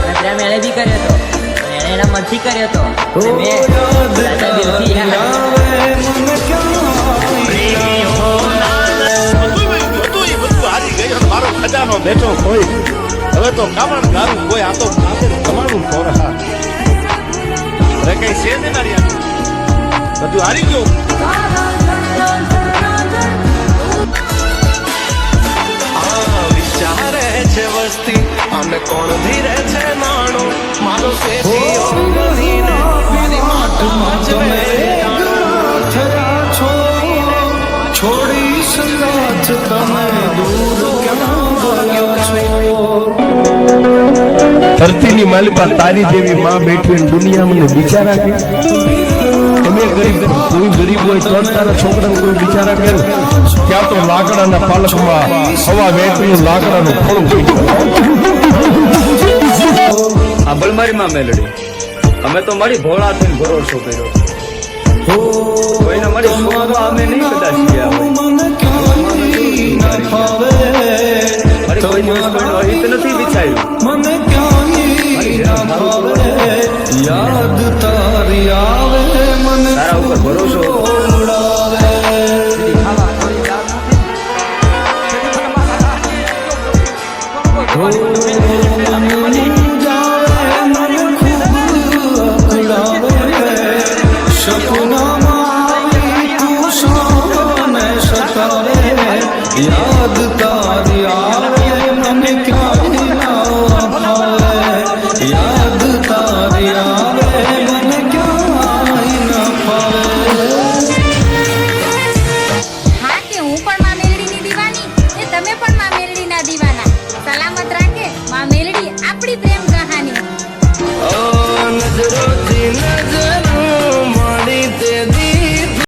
અને પ્રેમ એને બી હવે તો કામણ ગારું કોઈ આ તો કાતે તમારું ખોરા અરે કઈ છે બધું હારી ગયું. કોણ ધીરે છે નાણો? મારો શેઠીઓ બનીને મારી માટમાં જમે છોડી સંગાથ તમે દૂર ક્યાં ગયો છો? ધરતીની માલિકા તારી જેવી માં બેઠી દુનિયા મને બિચારા કે? તમે ગરીબ કોઈ ગરીબ હોય તો તારા છોકરાને કોઈ બિચારા કે ત્યાં તો લાકડાના પાલકમાં હવા વેચનું લાકડાનું ખોળું માં મેલડી. અમે તો મારી ભોળા થઈને ભરોસો કર્યો. કોઈને મારી ભોળા યાદ તારી આવે મને ભરોસો યાદ કા